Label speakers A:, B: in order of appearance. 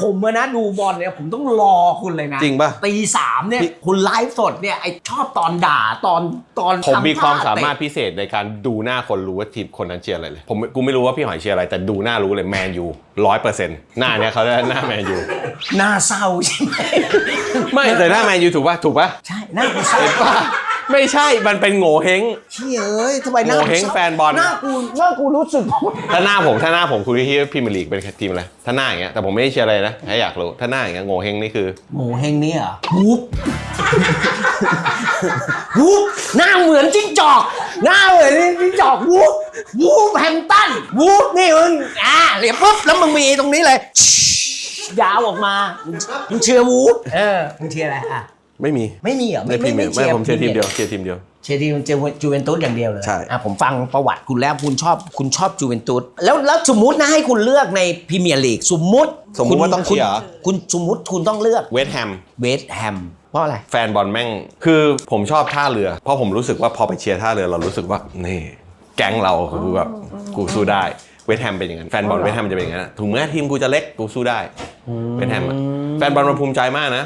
A: ผมอะนะดูบอลเนี่ยผมต้องรอคุณเลยนะ
B: จริงป่ะ
A: ตีสามเนี่ย
B: พี่
A: คุณไลฟ์สดเนี่ยไอชอบตอนด่าตอนตอน
B: ผมมี
A: ทำ
B: ความ
A: ท่
B: สามารถ
A: เตะ
B: พิเศษในการดูหน้าคนรู้ว่าทีมคนนั้นเชียร์อะไรเลย ผมกูไม่รู้ว่าพี่หอยเชียร์อะไร แต่ดูหน้ารู้เลยแมนยูร้อยเปอร์เซ็นต์หน้าเนี้ยเขาได้หน้าแมนยู
A: หน้าเศร้าใช่ไหม
B: ไม่แต่หน้าแมนยูถูกป่ะถูกป่ะ
A: ใช่หน้ากูเศร้า
B: เห็นป่ะ ไม่ใช่มันเป็นโง่เฮง
A: เชี่ยเอ้ยทำไมหน้า
B: โง่เห้ง
A: ศร้า
B: แฟนบอล
A: หน้ากูหน้ากูรู้สึก
B: ถ้าหน้าผมถ้าหน้าผมคุณคิดว่าพรีเมียร์ลีกเป็นทีมอะไรถ้าหน้าอย่างเงี้ยแต่ผมไม่ได้เชียร์อะไรนะแค่อยากรู้ถ้าหน้าอย่างเงี้ยโง่เฮงนี่คือ
A: โง่เฮงเนี่ยเหรอวูบวูบหน้าเหมือนจิ้งจอก หน้าเหมือนจิ้งจอกวูบวูบแฮมตันวูบนี่มึงอ่าเหลียบปุ๊บแล้วมึงมีตรงนี้เลย ยาวออกมามึงเชียร์วูบเออมึงเชียร์อะไรอะ
B: ไม่มี
A: ไม่มีเหรอ
B: ในพรีเมียร์ไม่ผมเชียร์ทีมเดียวเชียร์ทีมเดียว
A: เชียร์ทีมจูเวนตุสอย่างเดียวเลย
B: ใช่
A: อะผมฟังประวัติคุณแล้วคุณชอบคุณชอบจูเวนตุสแล้วแล้วสมมุตินะให้คุณเลือกในพรีเมียร์ลีกสมมุติ
B: สมมุติว่าต้องเชียร์เหรอ
A: คุณคุณสมมุติคุณต้องเลือก
B: เวสต์แฮม
A: เวสต์แฮมเพราะอะไร
B: แฟนบอลแม่ง คือผมชอบท่าเรือ เพราะผมรู้สึกว่าพอไปเชียร์ท่าเรือเรารู้สึกว่า นี่ แก๊งเราคือแบบกูสู้ได้ เวสต์แฮมเป็นอย่างนั้น แฟนบอลเวสต์แฮมจะเป็นอย่างนั้นถึงแม้ทีมกูจะเล็กกูสู้ได้ เวสต์แฮมอะแฟนบอลมันภูมิใจมากนะ